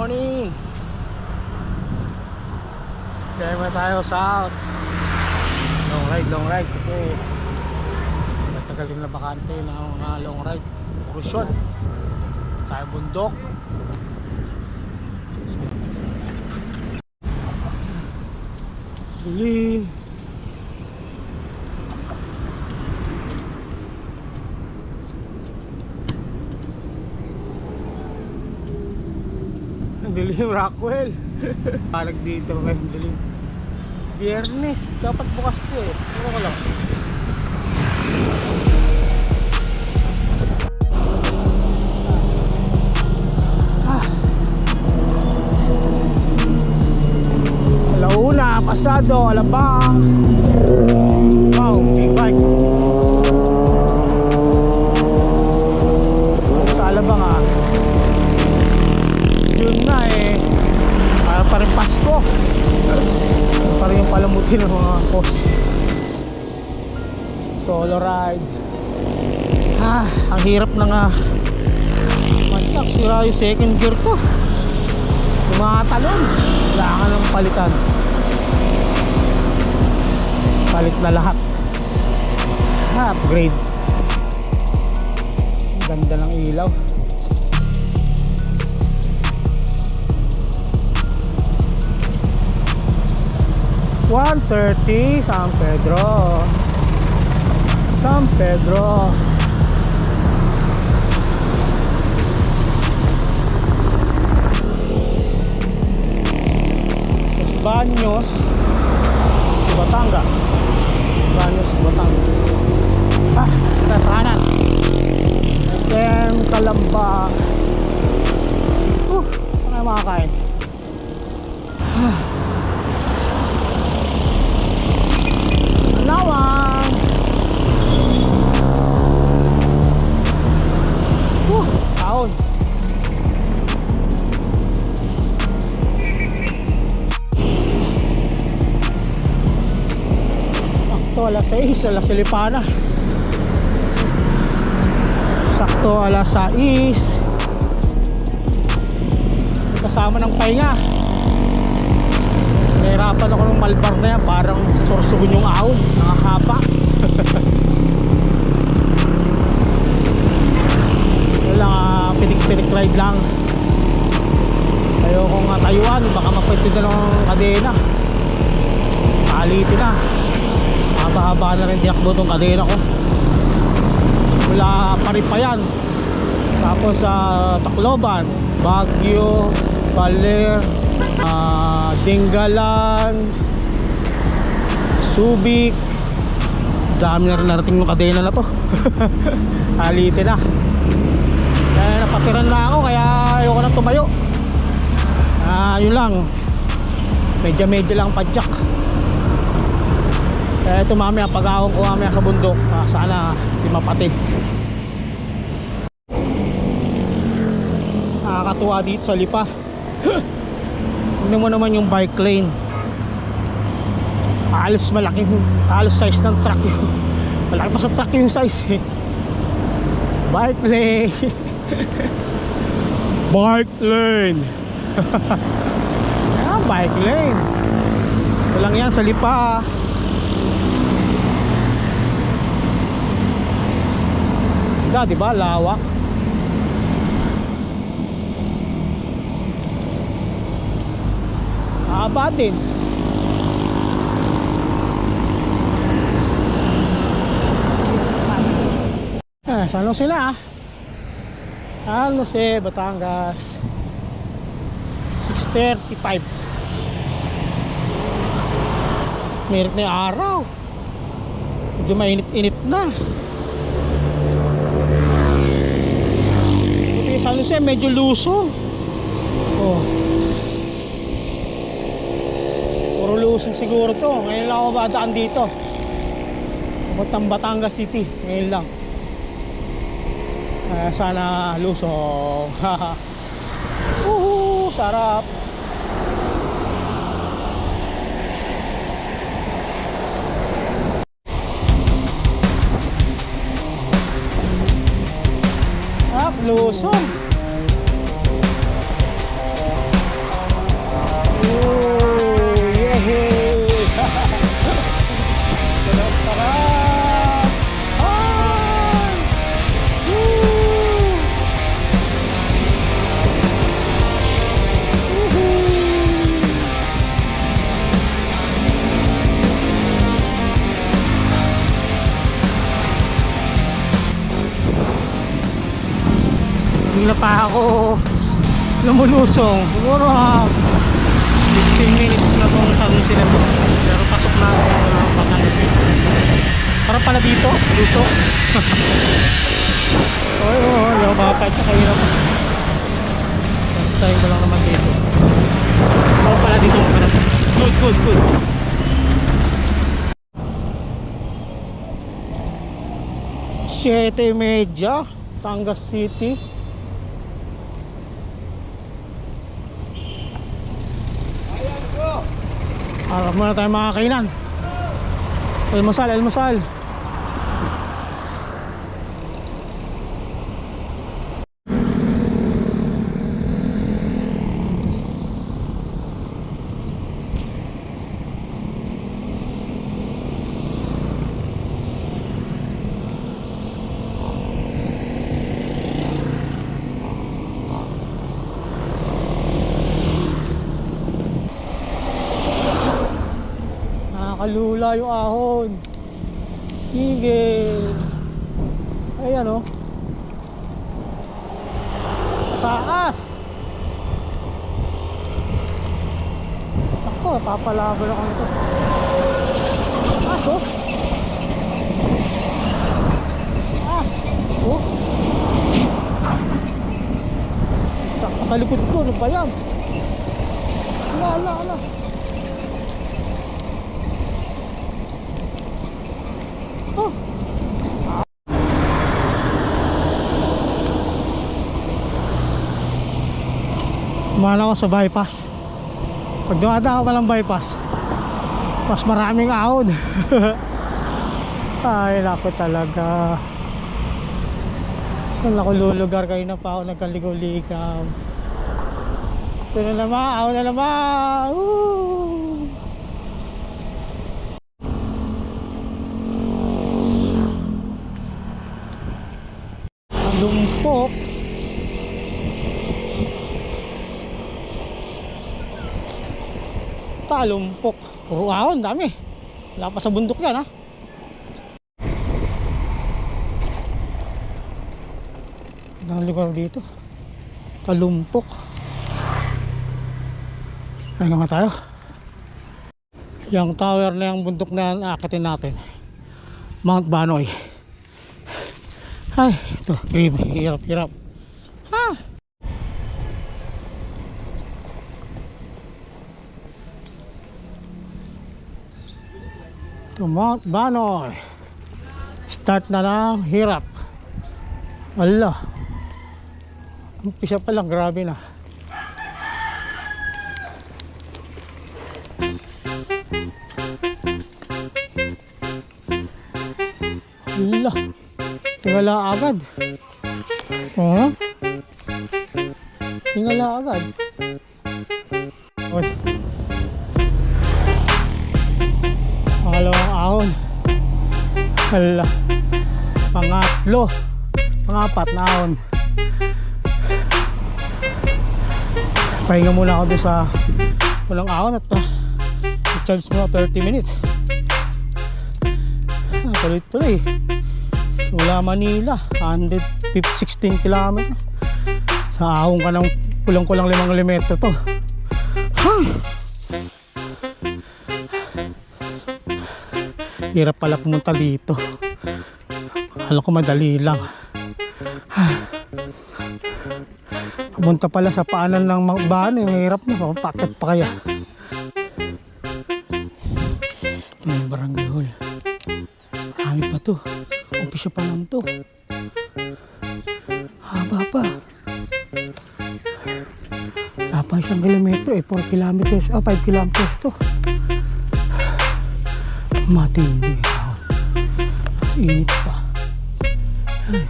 morning! Kaya muna tayo south. Long ride, long ride kasi matagal din na bakante ng mga long ride. Puro short. Tayo bundok. Dilim. Ang dilim, Rockwell. Palag dito ngayon, dilim. Biyernes, dapat bukas to eh. Ano ko lang? Ah. Alauna, pasado, alabang. Wow, big bike. Para pa rin Pasko. Para yung palamuti ng mga post. Solo ride. Ah, ang hirap na nga. Mantak, sira yung second gear ko. Yung mga talon. Kailangan ng palitan. Palit na lahat. Ah, upgrade. Ganda ng ilaw. One thirty San Pedro. San Pedro. Los Baños Batangas. Baños Batangas. Ah, nasa kanan. SM Kalamba. Uh, ano makakain Lawang. Sakto alas 6, alas Silipana. Sakto alas 6. Kasama ng pahinga. Nahirapan ako ng malbar na yan. Parang sorsugon yung ahon. Nakakapa. Wala nga Pinik-pinik ride lang. Ayoko nga tayuan Baka mapagtid na ng kadena. Kalitin na Haba-haba na rin tiyakbo tong kadena ko. Mula pa rin pa yan. Tapos sa Tacloban Baguio Baler ah, Dinggalan Subic. Dami na rin narating yung kadena na to. Halitin na. Kaya napatiran na ako kaya ayoko na tumayo. Ah yun lang. Medya medya lang padyak kaya ito mamaya pag ahon ko mamaya sa bundok ah, sana di mapatid nakakatuwa dito sa lipa Tignan mo naman yung bike lane. Halos malaki, halos size ng truck yun. Malaki pa sa truck yung size eh. Bike lane. bike lane. ah, bike lane. Ito lang yan sa lipa. Da, di ba? Lawak. Haba din. Ah, San Jose na ah. San Jose, Batangas. 6.35 Merit na araw Medyo mainit-init na Ito yung San Jose, medyo luso Oh Puro lusong siguro to. Ngayon lang ako madaan dito. Papuntang Batangas City. Ngayon lang. Ah, sana lusong. Uhu, sarap. Bigla pa ako lumulusong. Siguro ah, 15 minutes na San Jose na to. Pero pasok na ako ng Batangas City. Para pala dito, lusok. Oy, oh, oh, yung mga kahit nakahirap. First time ko lang naman dito. So pala dito masarap. Good, good, good. Siete media, Tangas City. Harap muna tayo mga kainan. Almusal, almusal. Nakakalula yung ahon. Higil. Ayan o. Taas. Ako, papalaban ako nito. Taas o. Taas. O. Taka sa likod ko, ano ba yan? Ala, ala, ala. Kumana ako sa bypass. Pag dumadaan ka lang bypass, mas maraming ahon. Ay, naku talaga. Saan ako lulugar kayo na pa ako nagkaligaw-ligaw. Ito na naman, ahon na naman. Woo! Lumpok. Talumpok. Puro ahon, dami. Wala pa sa bundok yan, ha? Ang lugar dito. Talumpok. Ayun nga tayo. Yung tower na yung bundok na akitin natin. Mount Banoy. Ay, ito. Hirap, hirap. Ha? Ito, Mount Banoy. Start na lang, hirap. Wala. Umpisa pa lang, grabe na. Wala. Tingala agad. Oo. Tingala agad. Oy. Pangalawang ahon. Hala. Pangatlo. Pangapat na ahon. Pahinga muna ako sa walang ahon at uh, charge mo 30 minutes. Ah, tuloy-tuloy. Wala Manila, 116 km. Sa ahong ka ng kulang-kulang 5 km to. Ha! Hirap pala pumunta dito. Alam ko madali lang. Pumunta pala sa paanan ng mga bahan, eh, mahirap na. Pakit pa kaya. Yung barangay hall. Marami pa to. Umpisa pa lang to. Haba pa. Pa isang kilometro eh. 4 kilometers. Oh, 5 kilometers to. Matindi. ahon. Mas init pa. Ay.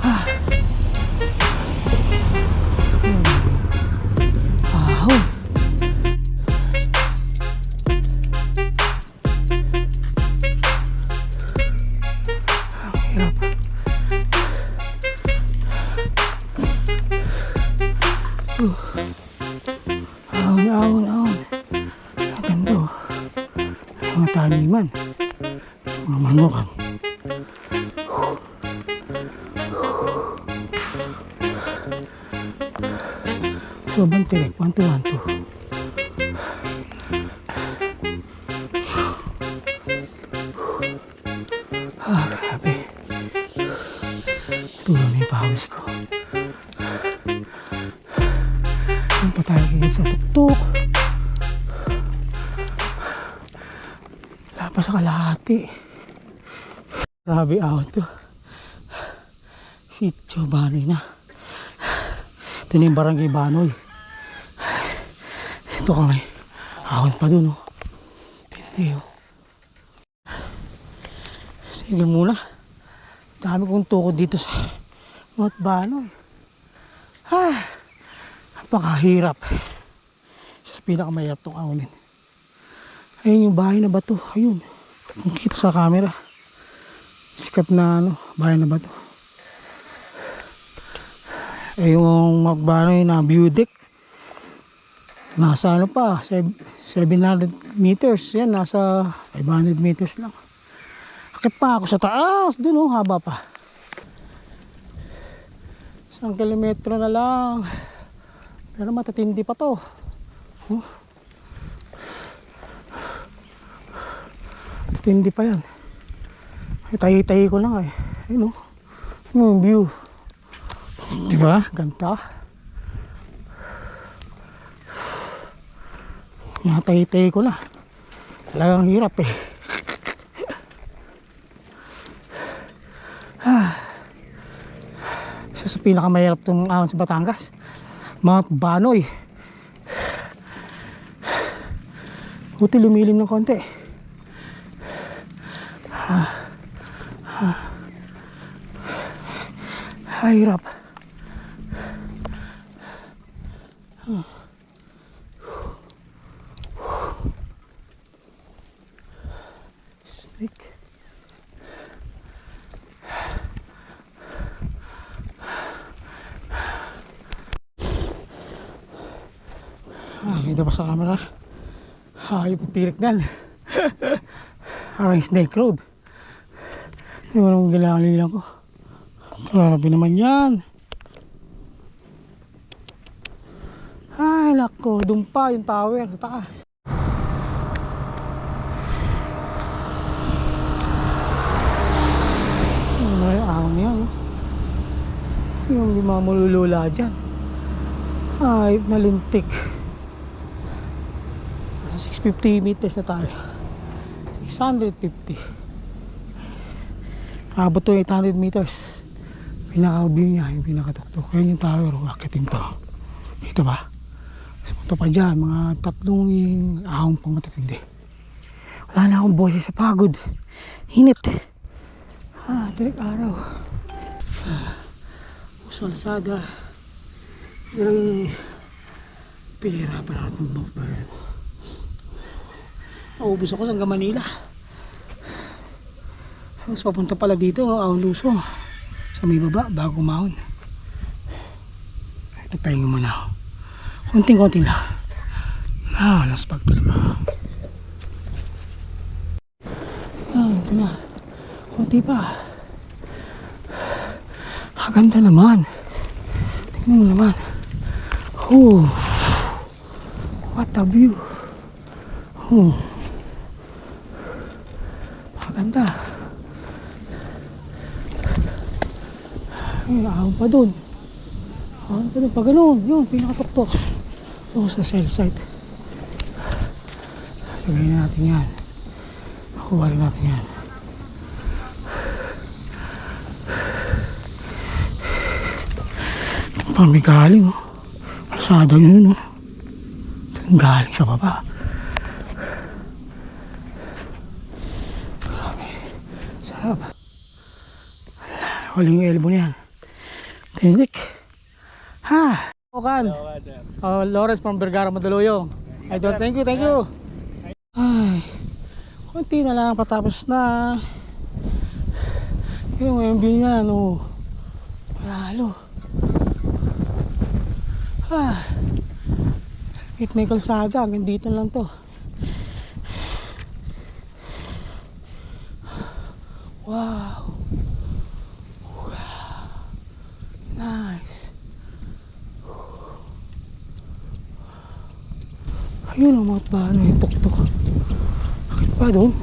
Ah. Ahon. Ang hirap. Uh. Ahon, ahon, ahon taniman mga manukan sobrang tirik 1 2 1 2 pa sa kalahati. Grabe out to. Sityo Banoy na. Ito na yung barangay Banoy. Ito kami. Ahon pa dun oh. Hindi oh. Sige muna. Dami kong tukod dito sa Mount Banoy. Ah, napakahirap. Sa pinakamahirap tong ahonin. Ayun yung bahay na bato. Ayun. Kung kita sa camera. Sikat na ano, bahay na bato. Eh yung magbanoy na view deck. Nasa ano pa, seb- 700 meters. Yan, nasa 500 meters lang. Akit pa ako sa taas. Doon oh, haba pa. Isang kilometro na lang. Pero matatindi pa to. Oh. Matatindi pa yan. Tahi-tahi ko lang eh. Ayun oh. Yung view. Diba? Ganda. Natay-tay ko na. Talagang hirap eh. Ah. Isa sa pinakamahirap itong ahon sa Batangas. Mount Banoy. Buti lumilim ng konti. Ah. Ah, hirap. Snake. Ah, kita pa sa camera. Hayop ang tirik nan. Parang snake road. Hindi mo naman ginalilang ko. Grabe naman yan. Ay, nako. Doon pa yung tower sa taas. Ano yung ahon yan? oh. Yung di mga malulula dyan. Ay, nalintik. Nasa 650 meters na tayo. 650. Abot to 800 meters. Pinaka-view niya, yung pinakatuktok. Yan yung tower, akitin pa. Kita ba? Mas punta pa dyan, mga tatlong yung ahong pang matatindi. Wala na akong boses sa pagod. Hinit. Ah, direk araw. Ah, Uso alsada. Dirang pinahirapan ako ng Mount Barren. Naubos ako hanggang Manila. Tapos papunta pala dito, ang luso. Sa may baba, bago umahon. Ito pahinga muna ako. Kunting-kunti lang. Ah, naspag talaga. Ah, ito na. Kunti pa. Kaganda naman. Tingnan mo naman. Oh. What a view. Oh. Kaganda. Ay, ahon pa dun. Ahon pa dun. Pag ganun, yun, pinakatuktok. Ito sa cell site. Sagayin na natin yan. Makuha rin natin yan. Parang may galing, oh. Kalsada yun, oh. Galing sa baba. Grabe. Sarap. Huling elbow niyan. Tindik. Ha! Okan. Oh, Lawrence from Vergara, Mandaluyong. Idol, thank you, thank you. Ay, konti na lang patapos na. Yung MB niya, no. Maralo. Ah. Gitna yung kalsada, hanggang dito lang to. Wow. Nice. Ayun ang mga paano yung tuktok. Akit pa doon.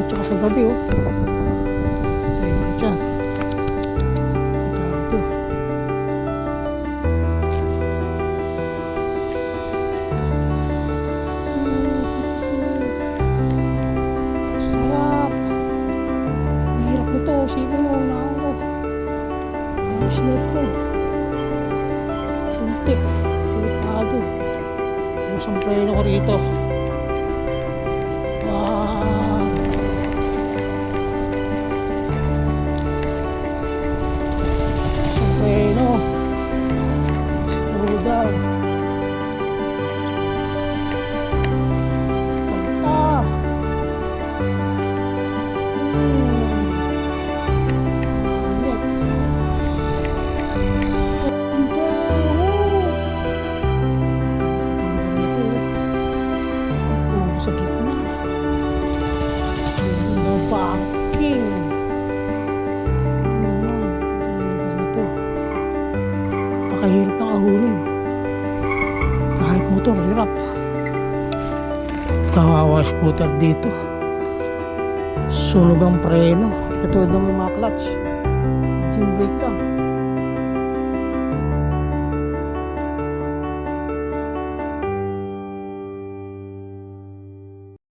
Dire-diretso ka sa gabi, oh. Tayo ka dyan. Gato. Sarap. Ang hirap nito. Sino mo na ako? Parang snake road. Tuntik. Delikado. Yung sampreno ko rito. Dito. Sunog ang preno. Katulad ng mga clutch. Engine brake lang